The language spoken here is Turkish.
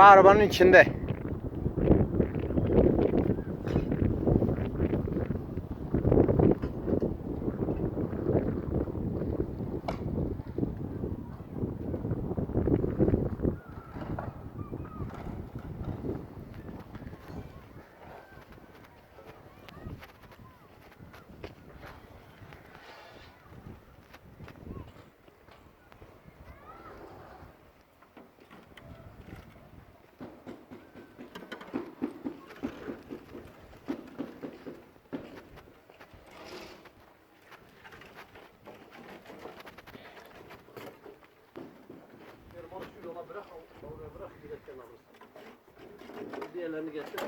arabanın içinde. bırak, oraya bırak, giderken alırsın. Diğerlerini getir.